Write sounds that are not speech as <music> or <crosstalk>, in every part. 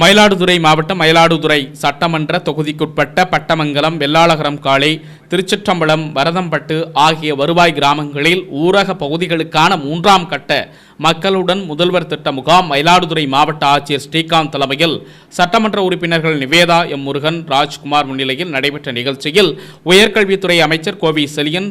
மயிலாடுதுறை மாவட்டம் மயிலாடுதுறை சட்டமன்ற தொகுதிக்குட்பட்ட பட்டமங்கலம் வெள்ளாளகரம் காளை திருச்சிற்றம்பலம் வரதம்பட்டு ஆகிய வருவாய் கிராமங்களில் ஊரக பகுதிகளுக்கான மூன்றாம் கட்ட மக்களுடன் முதல்வர் திட்ட முகாம் மயிலாடுதுறை மாவட்ட ஆட்சியர் ஸ்ரீகாந்த் தலைமையில். சட்டமன்ற உறுப்பினர்கள் நிவேதா எம் முருகன் ராஜ்குமார் முன்னிலையில் நடைபெற்ற நிகழ்ச்சியில் உயர்கல்வித்துறை அமைச்சர் கோவி செலியன்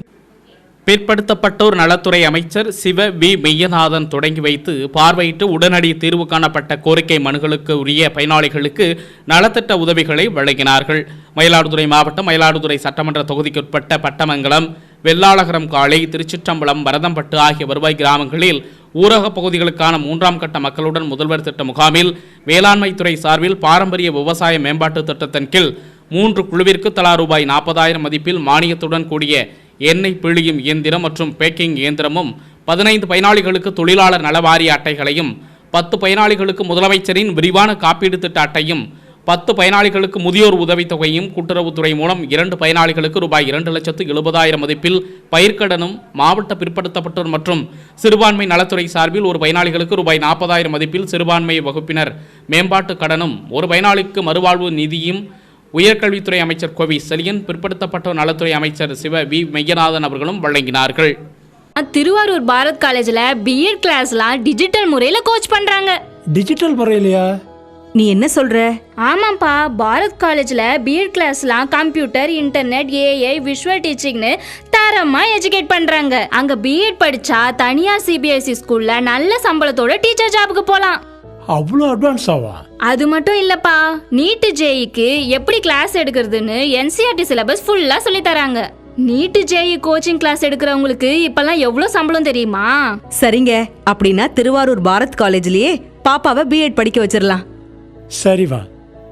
பிற்படுத்தப்பட்டோர் நலத்துறை அமைச்சர் சிவ வி மெய்யநாதன் தொடங்கி வைத்து பார்வையிட்டு உடனடி தீர்வு காணப்பட்ட கோரிக்கை மனுகளுக்கு உரிய பயனாளிகளுக்கு நலத்திட்ட உதவிகளை வழங்கினார்கள். மயிலாடுதுறை மாவட்டம் மயிலாடுதுறை சட்டமன்ற தொகுதிக்குட்பட்ட பட்டமங்கலம் வெள்ளாளகரம் காளை திருச்சிற்றம்பலம் வரதம்பட்டு ஆகிய வருவாய் கிராமங்களில் ஊரகப் பகுதிகளுக்கான மூன்றாம் கட்ட மக்களுடன் முதல்வர் திட்ட முகாமில் வேளாண்மைத்துறை சார்பில் பாரம்பரிய விவசாய மேம்பாட்டு திட்டத்தின் கீழ் மூன்று குழுவிற்கு தலா ரூபாய் நாற்பதாயிரம் மதிப்பில் மானியத்துடன் கூடிய எண்ணெய் பிழியும் இயந்திரம் மற்றும் பேக்கிங் இயந்திரமும் பதினைந்து பயனாளிகளுக்கு தொழிலாளர் நலவாரிய அட்டைகளையும் பத்து பயனாளிகளுக்கு முதலமைச்சரின் விரிவான காப்பீடு திட்ட அட்டையும் பத்து பயனாளிகளுக்கு முதியோர் உதவித்தொகையும் கூட்டுறவுத்துறை மூலம் இரண்டு பயனாளிகளுக்கு ரூபாய் இரண்டு லட்சத்து எழுபதாயிரம் மதிப்பில் பயிர்க்கடனும் மாவட்ட பிற்படுத்தப்பட்டோர் மற்றும் சிறுபான்மை நலத்துறை சார்பில் ஒரு பயனாளிகளுக்கு ரூபாய் நாற்பதாயிரம் மதிப்பில் சிறுபான்மை வகுப்பினர் மேம்பாட்டு கடனும் ஒரு பயனாளிக்கு மறுவாழ்வு நிதியும் உயர்கல்வித்துறை அமைச்சர் கோவி செலியன் பிற்படுத்தப்பட்டோர் நலத்துறை அமைச்சர் சிவ வி மெய்யநாதன் அவர்களும் வழங்கினார்கள். திருவாரூர் பாரத் காலேஜ்ல பிஎட் கிளாஸ்லாம் டிஜிட்டல் முறையில கோச் பண்றாங்க. டிஜிட்டல் முறையிலையா? நீ என்ன சொல்ற? ஆமாப்பா பாரத் காலேஜ்ல பிஎட் கிளாஸ்லாம் கம்ப்யூட்டர் இன்டர்நெட் ஏஐ விஷுவல் டீச்சிங்னு தரமா எஜுகேட் பண்றாங்க. அங்க பிஎட் படிச்சா தனியார் சிபிஎஸ்இ ஸ்கூல்ல நல்ல சம்பளத்தோட டீச்சர் ஜாபுக்கு போலாம். அவ்வளோ அட்வான்ஸ் ஆவா? அது மட்டும் இல்லப்பா. நீட்டு ஜேஇக்கு எப்படி கிளாஸ் எடுக்கிறதுன்னு என்சிஆர்டி சிலபஸ் ஃபுல்லா சொல்லி தராங்க. நீட்டு ஜேஇ கோச்சிங் கிளாஸ் எடுக்கிறவங்களுக்கு இப்பெல்லாம் எவ்வளவு சம்பளம் தெரியுமா? சரிங்க. அப்படின்னா திருவாரூர் பாரத் காலேஜ்லயே பாப்பாவை பிஎட் படிக்க வச்சிடலாம் சரிவா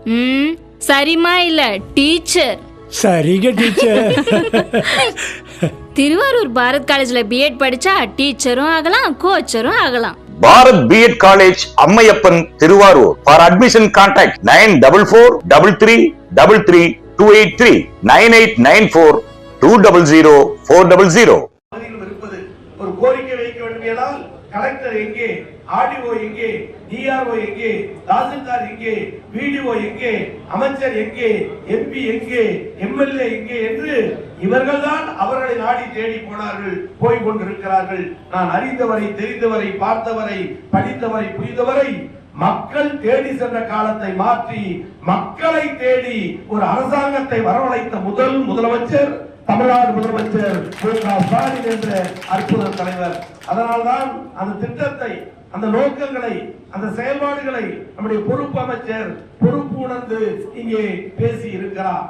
ம் சரிம்மா இல்ல டீச்சர். சரிங்க டீச்சர். <laughs> திருவாரூர் பாரத் காலேஜ்ல பிஎட் படிச்சா டீச்சரும் ஆகலாம் கோச்சரும் ஆகலாம். Bharat B Ed college Ammaiyappan Thiruvarur. For admission contact nine double four double three double three two eight three nine eight nine four two double zero four double zero collector எங்கே? RTO எங்கே? DRO எங்கே? தாசில்தார் எங்கே? BDO எங்கே? அமைச்சர் எங்கே? MP எங்கே? MLA எங்கே என்று இவர்கள்தான் அவர்களை நாடி தேடி போனார்கள் போய் கொண்டிருக்கிறார்கள். நான் அறிந்தவரை தெரிந்தவரை பார்த்தவரை படித்தவரை புரிந்தவரை மக்கள் தேடி சென்ற காலத்தை மாற்றி மக்களை தேடி ஒரு அரசாங்கத்தை வரவழைத்த முதல் முதலமைச்சர் தமிழ்நாடு முதலமைச்சர் மு க ஸ்டாலின் என்ற அற்புத தலைவர் அதனால்தான் அந்த திட்டத்தை அந்த நோக்கங்களை அந்த செயல்பாடுகளை நம்முடைய பொறுப்பு அமைச்சர் பொறுப்பு உணர்ந்து இங்கே பேசி இருக்கிறார்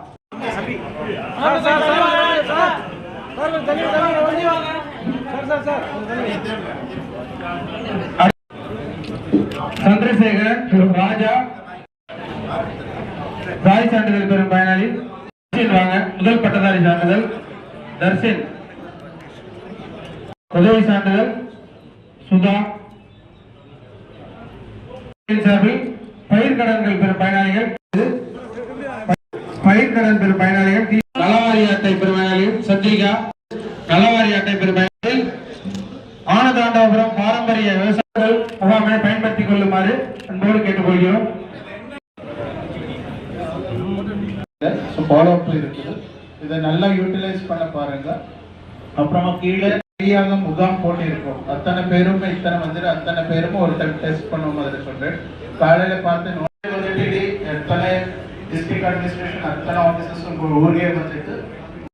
சந்திரசேகரன் ராஜா தாய் சான்றிதழ் பெறும் பயனாளி வாங்க. முதல் பட்டதாரி சான்றிதழ் தர்ஷின். உதவி சான்றிதழ் சுதா. சார்பில் பயிர்க்கடன்கள் பெறும் பயனாளிகள் கடன் பெறும் பயனாளிகள் நலவாரி அட்டை பெறும் பயனாளிகள் சந்திரிகா. நலவாரி அட்டை பெறும் பயனாளிகள் ஆனதாண்டபுரம் பாரம்பரிய விவசாயிகள் முகாமை பயன்படுத்திக் கொள்ளுமாறு அன்போடு கேட்டுக்கொள்கிறோம். ஃபாலோ அப் இருக்குது. இதை நல்லா யூட்டிலைஸ் பண்ண பாருங்க. அப்புறமா கீழே ஃப்ரீயாக முகாம் போட்டிருக்கோம். அத்தனை பேரும் இத்தனை வந்துட்டு அத்தனை பேரும் ஒரு டைம் டெஸ்ட் பண்ணுவோம் அதில் சொல்றேன். காலையில பார்த்து நோய் வந்துட்டு எத்தனை டிஸ்ட்ரிக்ட் அட்மினிஸ்ட்ரேஷன் அத்தனை ஆஃபீஸர்ஸ் உங்க ஊர்லயே வந்துட்டு